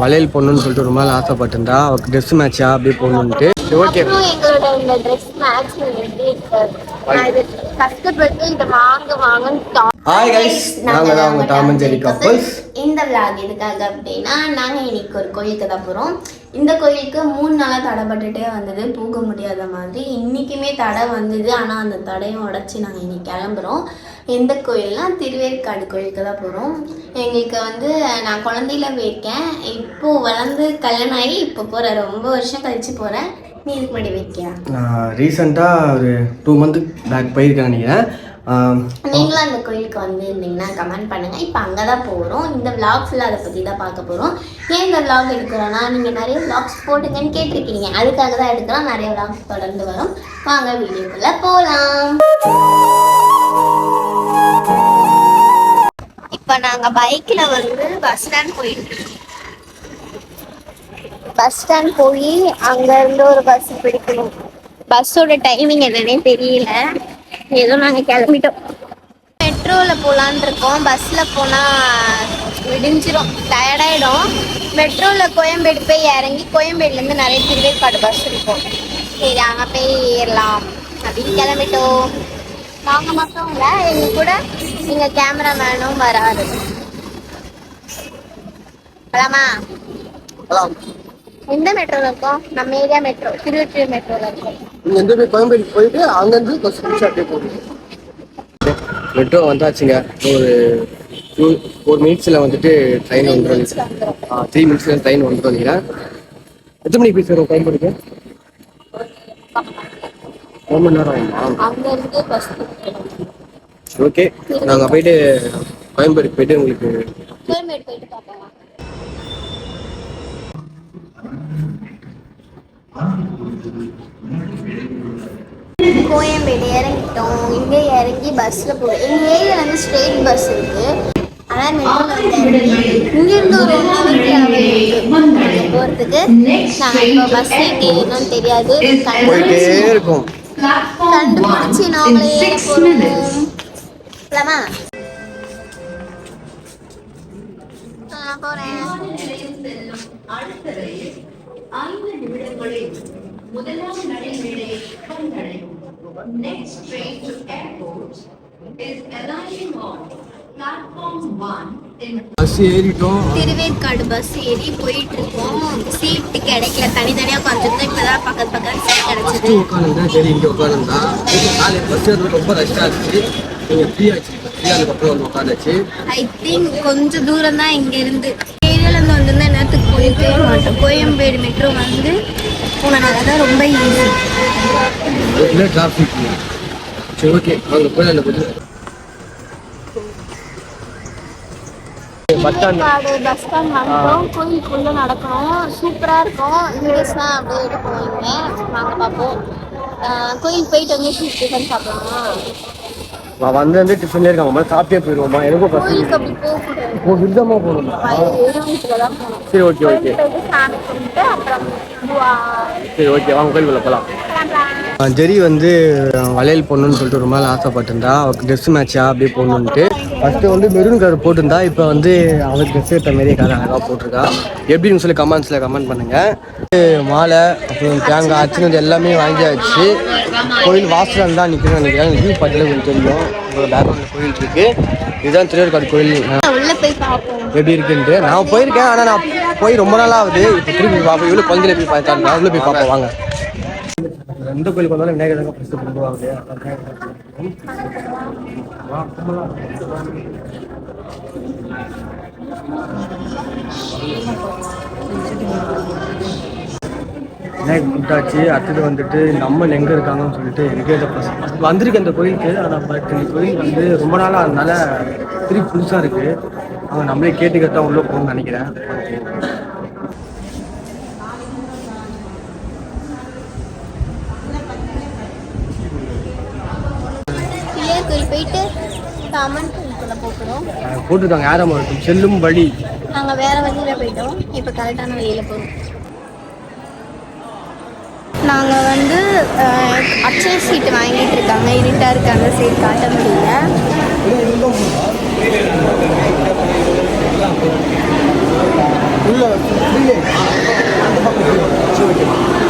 வளையல் போடணும்னு சொல்லிட்டு ரொம்ப நாள் ஆசைப்பட்டிருந்தா அவருக்கு ட்ரெஸ் மேட்சா அப்படியே போடணுன்ட்டு ஓகே எங்களோட இந்த ட்ரெஸ் மேட்ச் கஷ்டப்பட்டு இந்த வாங்க வாங்கன்னு ஹாய் கைஸ் நாங்கள் தான் அவங்க டாம் அண்ட் ஜெரி கப்பல்ஸ் இந்த விளாக் எதுக்காக அப்படின்னா நாங்கள் இன்னைக்கு ஒரு கோயிலுக்கு தான் போகிறோம் இந்த கோயிலுக்கு மூணு நாளாக தடைப்பட்டுட்டே வந்தது போக முடியாத மாதிரி. இன்றைக்குமே தடை வந்தது ஆனால் அந்த தடையும் உடச்சி நாங்கள் இன்னைக்கு கிளம்புறோம். எந்த கோயில்னா திருவேற்காடு கோயிலுக்கு தான் போகிறோம் எங்களுக்கு வந்து நான் குழந்தையில போயிருக்கேன் இப்போது வளர்ந்து கல்யாணம் ஆகி இப்போ போகிறேன் ரொம்ப வருஷம் கழிச்சு போகிறேன் நீ இதுக்கு முன்னாடி போயிருக்கியா நான் ரீசெண்டாக ஒரு டூ மந்த்து பேக் போயிருக்கேன் நினைக்கிறேன். நீங்களும் அந்த கோயிலுக்கு வந்து இருந்தீங்கன்னா கமெண்ட் பண்ணுங்க. இப்போ அங்கே தான் போகிறோம் இந்த vlog ஃபுல்லாக அதை பற்றி தான் பார்க்க போகிறோம் ஏன் இந்த vlog எடுக்கிறோன்னா நீங்கள் நிறைய vlogs போட்டுங்கன்னு கேட்டிருக்கீங்க. அதுக்காக தான் எடுக்கிறோம். நிறைய vlogs தொடர்ந்து வரும். வாங்க வீடியோக்குள்ளே போகலாம் இப்போ நாங்கள் பைக்கில் வந்து பஸ் ஸ்டாண்ட் போயிட்டு பஸ் ஸ்டாண்ட் போய் அங்கேருந்து ஒரு பஸ் பிடிக்கணும். பஸ்ஸோட டைமிங் என்னன்னே தெரியல. ஏதோ நாங்கள் கிளம்பிட்டோம். மெட்ரோவில் போகலான் இருக்கோம். பஸ்ஸில் போனால் விடிஞ்சிரும். டயர்டாயிடும் மெட்ரோவில் கோயம்பேடு போய் இறங்கி கோயம்பேடுலேருந்து நிறைய திருவேற்காடு பஸ் இருக்கும் சரி அங்கே போய் ஏறலாம். அப்படின்னு கிளம்பிட்டோம். நாங்கள் மட்டும் இல்லை எங்கள் கூட? எங்கள் கேமராமேனும் வராது. போலாமா. எந்த மெட்ரோவில் இருக்கோம்? நம்ம ஏரியா மெட்ரோ திருவொற்றியூர் மெட்ரோவில் இருக்கோம். இங்க இருந்து போய் கோயம்பேடு போயிட்டு அங்கேருந்து பஸ் பிடிச்சி அப்படியே போகணும் மெட்ரோ வந்தாச்சுங்க. ஒரு டூ ஃபோர் மினிட்ஸில் வந்துட்டு ட்ரெயின் வந்துடும் த்ரீ மினிட்ஸில் ட்ரெயின் வந்துடும் நீங்கள் எத்தனை மணிக்கு போய் சேரும் கோயம்பேடுக்கு ஒரு மணி நேரம் ஆகுமா? அங்கேருந்து பஸ் ஓகே நாங்கள் போயிட்டு கோயம்பேடுக்கு போயிட்டு உங்களுக்கு கோயம்பேடு போயிட்டு பார்க்கலாம் கோயம்பேடு இறங்கிட்டோம். இங்கே இறங்கி பஸ்ஸில் போகிறோம் எங்கள் ஏரியாவில் வந்து ஸ்ட்ரெயிட் பஸ் இருக்கு. ஆனால் மெட்ரோவில் வந்து இங்கேருந்து ஒரு ஒன் ஹவர் ட்ராவல் இருக்கு. போகிறதுக்கு நாங்கள் இப்போ பஸ் என்னன்னு தெரியாது. கண்டுபிடிச்சி நாங்களே போகிறோம் போலாமா ஐந்து நிமிடங்களில் முதலாம் நடைமேடையை வந்தடையும் Next train to airport is arriving on platform one in bus ஏறிட்டோம். Thiruverkadu bus ஏறி போயிட்டு இருக்கோம் சீட்டு கிடைக்கல தனித்தனியாக உட்காந்துருந்தோம் இப்போதான் பக்கத்து பக்கத்து சீட் கிடைச்சது. உட்காந்துருந்தா சரி இங்கே உட்காந்துருந்தா காலையில் பஸ் ஏறது ரொம்ப ரஷ்ஷாக இருந்துச்சு. ஃப்ரீ ஆச்சு ஃப்ரீ அதுக்கப்புறம் வந்து உட்காந்துச்சு. ஐ திங்க் கொஞ்சம் தூரம் தான் இங்க இருந்து. ஏரியாலேருந்து வந்திருந்தா நேரத்துக்கு போயிருக்கவே மாட்டோம். கோயம்பேடு மெட்ரோ வந்து போனனால தான் ரொம்ப ஈஸி இல்லை டிராஃபிக் சரி ஓகே வாங்க போய் அந்த பஸ் பஸ் ஸ்டாண்ட் வந்துட்டோம் கோயிலுக்குள்ள நடக்கணும். சூப்பரா இருக்கும். வீடியோஸ் தான் அப்படியே எடுப்போம் இங்க பார்ப்போம். ஆஹ் கோயில் போயிட்டு வந்து டிஃபன் சாப்பிடலாமா வந்து வந்து டிஃபன்லேயே இருக்காங்க மாதிரி சாப்பிட்டே போயிடுவோமா எனக்கும் போகக்கூடாது இப்போ விருதமாக போகணுமா. சரி ஓகே ஓகே. சரி ஓகே வாங்க கோயில் போகலாம் ஜெரி வந்து வளையல் போடணும்னு சொல்லிட்டு ரொம்ப நாள் ஆசைப்பட்டிருந்தா. அவருக்கு ட்ரெஸ் மேட்சா அப்படியே போடணுன்ட்டு ஃபஸ்ட்டு வந்து மெரூன் கலர் போட்டிருந்தா இப்போ வந்து அவருக்கு ட்ரெஸ் ஏற்ற மாரியே கலர் அழகாக போட்டிருக்கா. எப்படின்னு சொல்லி கமெண்ட்ஸில் கமெண்ட் பண்ணுங்கள் மாலை அப்புறம் தேங்காய் அச்சினது எல்லாமே வாங்கியாச்சு. கோயில் வாசலில் தான் நிற்கிறேன் நினைக்கிறேன். வியூ பார்த்துல கொஞ்சம் தெரியும். உங்களோட பேக்ரவுண்டில் கோயில் இருக்குது இதுதான் திருவேற்காடு கோயில். உள்ள போய் பார்ப்போம். எப்படி இருக்குன்ட்டு. நான் போயிருக்கேன் ஆனால் நான் போய் ரொம்ப நாள் ஆகுது. இப்போ திருப்பி பார்ப்போம். இவ்வளோ குழந்தையில போய் பார்த்தாங்க உள்ள போய் பார்ப்போம். வாங்க. எந்த கோயிலுக்கு வந்தாலும் விநாயகர் தான் ஃபஸ்ட்டு கும்பிடுவாங்க விநாயகர் கும்பிட்டாச்சு அடுத்தது வந்துட்டு இந்த அம்மன் எங்கே இருக்காங்கன்னு சொல்லிட்டு எனக்கே இதை ஃபஸ்ட் வந்திருக்கு அந்த கோயிலுக்கு. ஆனால் பட் இந்த கோயில் வந்து ரொம்ப நாளாக அதனால திருப்பி புதுசாக இருக்குது அவங்க நம்மளே கேட்டு கேட்டால் உள்ளே போகணும்னு நினைக்கிறேன். கோயில் போயிட்டு அம்மன் கோயிலுக்குள்ள போகிறோம் போட்டுட்டாங்க. யாரும் செல்லும் வழி. நாங்கள் வேற வழியில் போயிட்டோம். இப்போ கரெக்டான வழியில் போகிறோம் நாங்கள் வந்து அச்சை சீட்டு வாங்கிட்டு இருக்காங்க. இருட்டாக இருக்க அந்த சைட் காட்ட முடியல.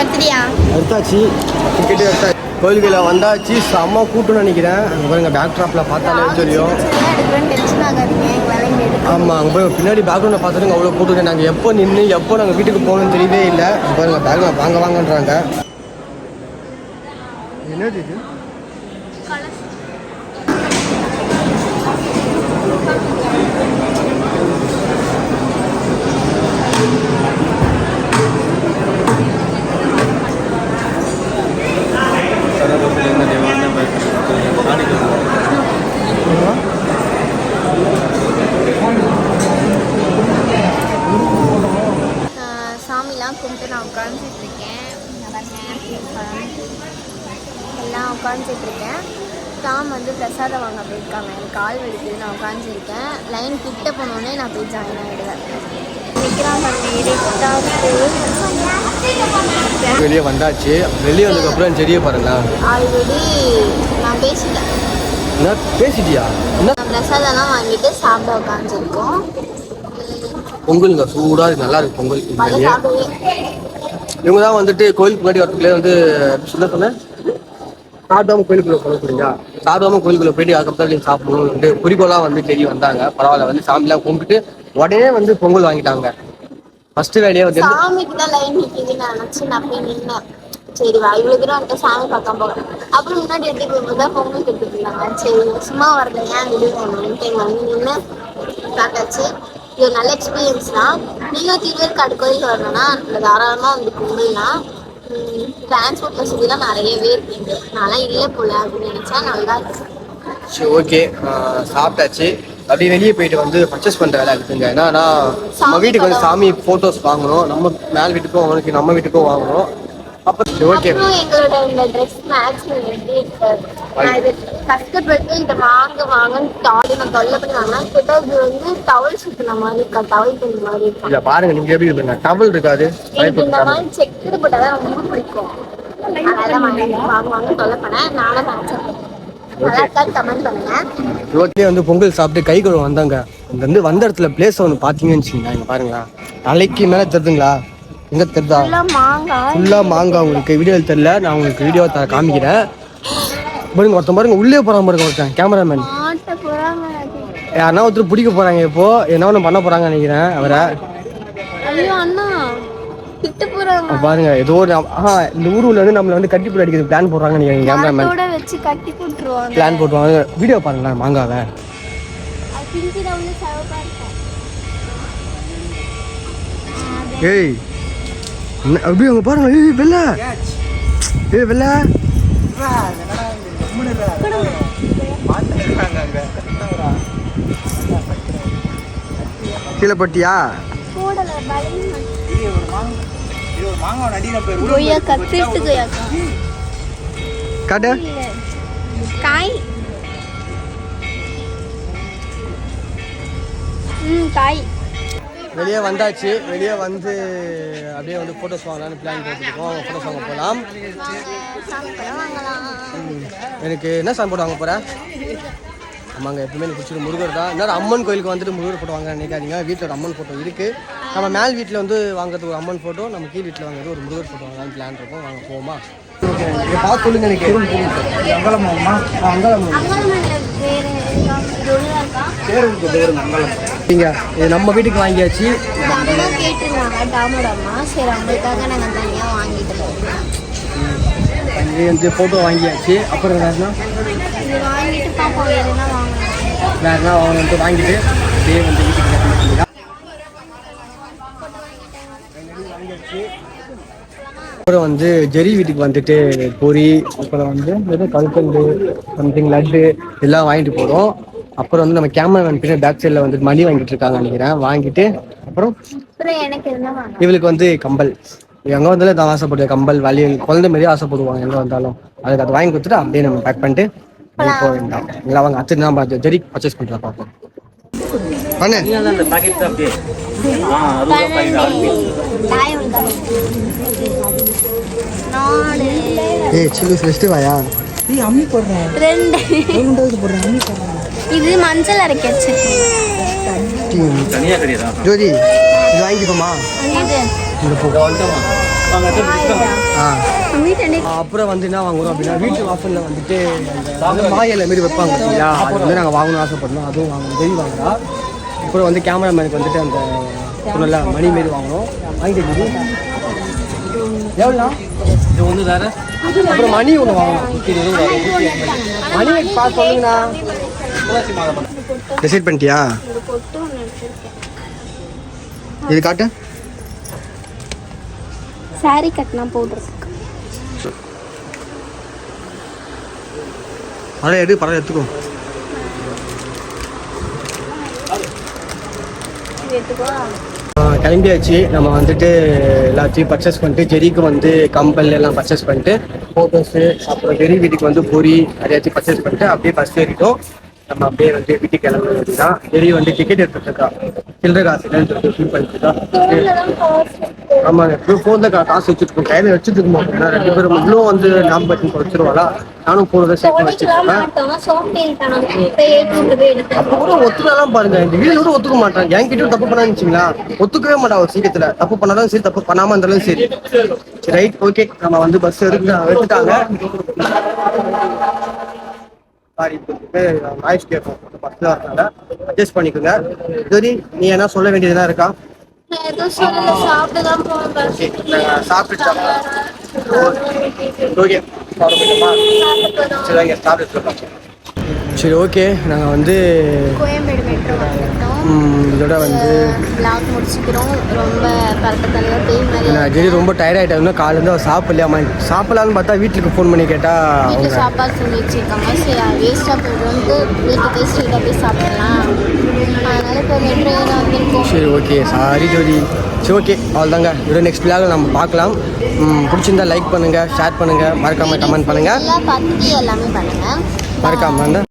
எடுத்துட்டியா? எடுத்தாச்சு. கோயில்களை வந்தாச்சு செம்ம கூட்டம்னு நினைக்கிறேன். அங்கே பாருங்க பேக் ட்ராப்பில் பார்த்தாலே தெரியும். ஆமாம் அங்கே போய் பின்னாடி பேக்ரவுண்டில் பார்த்துட்டு அவ்வளோ கூட்டம் நாங்கள் எப்போ நின்று எப்போ நாங்கள் வீட்டுக்கு போகணும்னு தெரியவே இல்லை. பாருங்க பேக்கில் வாங்க வாங்கன்றாங்க. என்னது இது? சாமிலாம் கும்பிட்டு நான் உட்காந்துட்டு இருக்கேன் எல்லாம் உட்காந்துட்டு இருக்கேன் வந்து பிரசாதம் வாங்க போயிருக்காங்க. எனக்கு கால் வலிக்குது நான் உட்காந்துருக்கேன் லைன் கிட்ட போனோடனே நான் போய் ஜாயின் ஆகிடுவேன் வெளியே வந்தாச்சு. வெளியே வந்ததுக்கப்புறம் செடியை பாருங்களேன் ஆல்ரெடி நான் பேசிட்டேன். என்ன? பேசிட்டியா? என்ன? பிரசாதம்லாம் வாங்கிட்டு சாப்பிட உட்காந்துருக்கோம் பொங்கலுங்க. சூடாக இருக்கு. நல்லா இருக்கு பொங்கல். இவங்க தான் வந்துட்டு கோயிலுக்கு முன்னாடி வரத்துக்குள்ளே வந்து என்ன சொன்னேன் சாப்பிடாம கோயிலுக்குள்ள போக புரியுதா சாப்பிடாம கோயிலுக்குள்ள போயிட்டு அதுக்கப்புறம் நீங்கள் சாப்பிடணும் குறிக்கோளாக வந்து தெரிய வந்தாங்க. பரவாயில்ல. வந்து சாமிலாம் கும்பிட்டுட்டு உடனே வந்து பொங்கல் வாங்கிட்டாங்க. ஃபர்ஸ்ட் வேலையே வந்து சாமிக்கு தான் லைன் நிற்கிதுன்னு நினச்சி நான் போய் நின்னேன். சரி வா இவ்வளோ தூரம் வந்துட்டு சாமி பார்க்க போகிறேன் அப்புறம் முன்னாடி எடுத்துட்டு போகும்போது தான் பொங்கல் கட்டுட்டு இருந்தாங்க சரி சும்மா வரல ஏன் விடுவோம்ட்டு இங்கே வந்து நின்று காட்டாச்சு இது ஒரு நல்ல எக்ஸ்பீரியன்ஸ் தான். நீங்கள் திருவேற்காடு கோயில் வரணும்னா தாராளமாக வந்து கும்பிடலாம். டிரான்ஸ்போர்ட் வசதிலாம் நிறையவே இருக்குங்க நான்லாம் இல்லை போல அப்படின்னு நினச்சா நல்லா இருக்கு சரி ஓகே சாப்பிட்டாச்சு. அப்படியே வெளியே போயிட்டு வந்து பர்ச்சேஸ் பண்ணுற வேலை இருக்குங்க. என்னன்னா நம்ம வீட்டுக்கு வந்து சாமி ஃபோட்டோஸ் வாங்கணும். நம்ம மேல் வீட்டுக்கும் அவனுக்கு நம்ம வீட்டுக்கும் வாங்கணும். அப்போ ஓகே எங்களோட இந்த ட்ரெஸ் எப்படி நான் இது வாங்க வாங்கன்னு தாடி நான் தொல்லை பண்ணி வாங்கினேன். கிட்ட இது வந்து டவல் சுத்தின மாதிரி இருக்கா? டவல் துணி மாதிரி பாருங்க நீங்கள் எப்படி இருப்பீங்க டபுள் இருக்காது. எனக்கு இந்த மாதிரி செக்குடு போட்டாதான் ரொம்ப பிடிக்கும். அதனால வாங்கி வாங்க வாங்க தொல்லை பண்ணேன். நானும் நினைச்சேன் ரோட்லேயே வந்து பொங்கல் சாப்பிட்டு கை கழுவ வந்தாங்க. இங்க வந்து வந்த இடத்துல பிளேஸ் ஒன்று பார்த்தீங்கன்னு வச்சுக்கோங்க இங்க பாருங்களா. தலைக்கு மேலே தெரிதுங்களா? எங்க தெரிதா? ஃபுல்லாக மாங்காய் உங்களுக்கு வீடியோ தெரில நான் உங்களுக்கு வீடியோ த காமிக்கிறேன். பாருங்க ஒருத்தன் பாருங்க உள்ளே போகிறான் பாருங்க ஒருத்தன் கேமராமேன் யாருன்னா ஒருத்தர் பிடிக்க போகிறாங்க இப்போ. என்ன ஒன்று பண்ண போகிறாங்க நினைக்கிறேன் அவரை. பாருங்க ஏதோ ஒரு ஆஹா இந்த ஊருல வந்து நம்மள வந்து கட்டி போட்டு அடிக்கிறது பிளான் போடுறாங்க நினைக்கிறேன் கேமராமேன் மாட்டோட வச்சு கட்டி போட்டுருவாங்க. பிளான் போட்டுவாங்க வீடியோ பாருங்களேன் மாங்காவை? ஏய் என்ன அப்படி அங்க பாருங்க. ஏய் வெள்ள. ஏய் வெள்ள. கீழே பட்டியா? போடல கொய்யாக்கா திருட்டு கொய்யாக்கா காட்டு காய் ம் காய் வெளியே வந்தாச்சு. வெளியே வந்து அப்படியே வந்து ஃபோட்டோஸ் வாங்கலாம்னு பிளான் போட்டுருக்கோம். ஃபோட்டோஸ் வாங்க போகலாம் எனக்கு என்ன சாமி போட்டு வாங்க போகிறேன் ஆமாங்க எப்பவுமே எனக்கு பிடிச்சது முருகர் தான். இன்னொரு அம்மன் கோயிலுக்கு வந்துட்டு முருகர் ஃபோட்டோ வாங்க நினைக்காதீங்க. வீட்டில் ஒரு அம்மன் ஃபோட்டோ இருக்குது நம்ம மேல் வீட்டில் வந்து வாங்குறது ஒரு அம்மன் ஃபோட்டோ நம்ம கீழ் வீட்டில் வாங்குறது ஒரு முருகர் ஃபோட்டோ வாங்கலாம்னு பிளான் இருக்கும். வாங்க போமா ஓகே. பார்த்து சொல்லுங்க எனக்கு அங்கலம். இருக்கா? நீங்க இது நம்ம வீட்டுக்கு வாங்கியாச்சு. இது வந்து ஃபோட்டோ வாங்கியாச்சு. அப்புறம் வேறுனா வாங்கலாம் வேறுனா வாங்கிட்டு வாங்கிட்டு அப்படியே வந்து வீட்டுக்கு அப்புறம் வந்து ஜெரி வீட்டுக்கு வந்துட்டு பொரி அப்புறம் வந்து வெறும் கல்கண்டு சம்திங் லட்டு எல்லாம் வாங்கிட்டு போகிறோம் அப்புறம் வந்து நம்ம கேமராமேன் பின்னாடி பேக் சைடில் வந்துட்டு மணி வாங்கிட்டு இருக்காங்க நினைக்கிறேன். வாங்கிட்டு அப்புறம் இவளுக்கு வந்து கம்பல். எங்கே வந்தாலும் தான் ஆசைப்படுற கம்பல் வலியல் குழந்தை மாதிரியே ஆசைப்படுவாங்க எங்கே வந்தாலும். அதுக்கு அது வாங்கி கொடுத்துட்டு அப்படியே நம்ம பேக் பண்ணிட்டு போக வேண்டாம். இல்லை அவங்க அத்து நம்ம அது ஜெரி பர்ச்சேஸ் பண்ணுறா பார்ப்போம் பண்ணு ஏய் சில்லு ஃபெஸ்ட்டு வாயா. ரெண்டு. இது மஞ்சள் அரைக்க வச்சிருக்கேன் ஜோதி இது வாங்கிப்போமா இது. இந்த பூ. ஆ. வீட்டு அப்புறம் வந்து என்ன வாங்குறோம் அப்படின்னா வீட்டு வாசலில் வந்துட்டு மாயில மாரி வைப்பாங்க அது வந்து நாங்கள் வாங்கணும்னு ஆசைப்படணும் அதுவும் வாங்கணும். தெரிய வாங்கலாம் அப்புறம் வந்து கேமராமேனுக்கு வந்துட்டு அந்த சொன்னல மணி மாரி வாங்கணும் வாங்கிட்டு எவ்வளோண்ணா? இது ஒன்று வேற. அப்புறம் மணி ஒன்று வாங்கணும் மணி பார்த்து சொல்லுங்கண்ணா. டிசைட் பண்ணிட்டியா? இது காட்டு. சாரி கட்டினா போடுறதுக்கு. படம் எடு படம் எடுத்துக்கோ. கிளம்பியாச்சு. நம்ம வந்துட்டு எல்லாத்தையும் பர்ச்சேஸ் பண்ணிட்டு ஜெரிக்கு வந்து கம்பல் எல்லாம் பர்ச்சேஸ் பண்ணிட்டு ஃபோட்டோஸு அப்புறம் ஜெரி வீட்டுக்கு வந்து பொரி அதையாச்சும் பர்ச்சேஸ் பண்ணிட்டு அப்படியே பஸ் ஏறிட்டோம். நம்ம அப்படியே வந்து வீட்டுக்கு கிளம்புறது தான் ஜெரி வந்து டிக்கெட் எடுத்துட்டு இருக்கா. சில்லறை காசு இல்லைன்னு சொல்லிட்டு ஃபீல் பண்ணிட்டு இருக்கா. ஆமாங்க. இப்போ ஃபோனில் காசு வச்சுருக்கோம். கையில் வச்சுட்டு இருக்க மாட்டோம் ரெண்டு பேரும் இவ்வளோ வந்து நாம் பற்றி குறைச்சிருவாளா நானும் போகிறத சேர்த்து வச்சுருக்கேன். அப்ப கூட ஒத்துக்கலாம் பாருங்க. இந்த வீடு கூட ஒத்துக்க மாட்டாங்க என்கிட்டயும் தப்பு பண்ணான்னு வச்சுங்களா ஒத்துக்கவே மாட்டான் ஒரு சீக்கிரத்துல. தப்பு பண்ணாலும் சரி தப்பு பண்ணாம இருந்தாலும் சரி. சரி ரைட் ஓகே நம்ம வந்து பஸ் எடுத்து எடுத்துட்டாங்க. சாரி வாய்ஸ் கேட்போம். பஸ்ல வரனால அட்ஜஸ்ட் பண்ணிக்கோங்க. சரி நீ என்ன சொல்ல வேண்டியதுலாம் இருக்கா? எதுவும் சொல்லல சாப்பிட்டு தான் சரி வாங்க சாப்பிட்டு. சரி ஓகே நாங்கள் வந்து கோயம்பேடு மெட்ரோ இதோட வந்து பிளாக் முடிச்சுக்கிறோம். ரொம்ப மாதிரி நான் ஜெரி ரொம்ப டயர்ட் ஆகிட்டேன் காலேருந்து அவள் சாப்பிடலையாமா? சாப்பிடலான்னு பார்த்தா வீட்டுக்கு ஃபோன் பண்ணி கேட்டால் அவங்க சாப்பாடு சொல்லி வச்சுருக்காங்க. சரி வேஸ்ட்டாக போயிட்டு வீட்டுக்கு போய் ஸ்ட்ரீட்டாக போய் சாப்பிடலாம். அதனால இப்போ மெட்ரோ ஏற வந்திருக்கோம். சரி ஓகே சாரி ஜோதி. சரி ஓகே அவ்வளோதாங்க இதோட நெக்ஸ்ட் பிளாக நம்ம பார்க்கலாம். பிடிச்சிருந்தா லைக் பண்ணுங்கள் ஷேர் பண்ணுங்கள் மறக்காமல் கமெண்ட் பண்ணுங்கள் எல்லாம் பார்த்துட்டு எல்லாமே பண்ணுங்கள் மறக்காமல்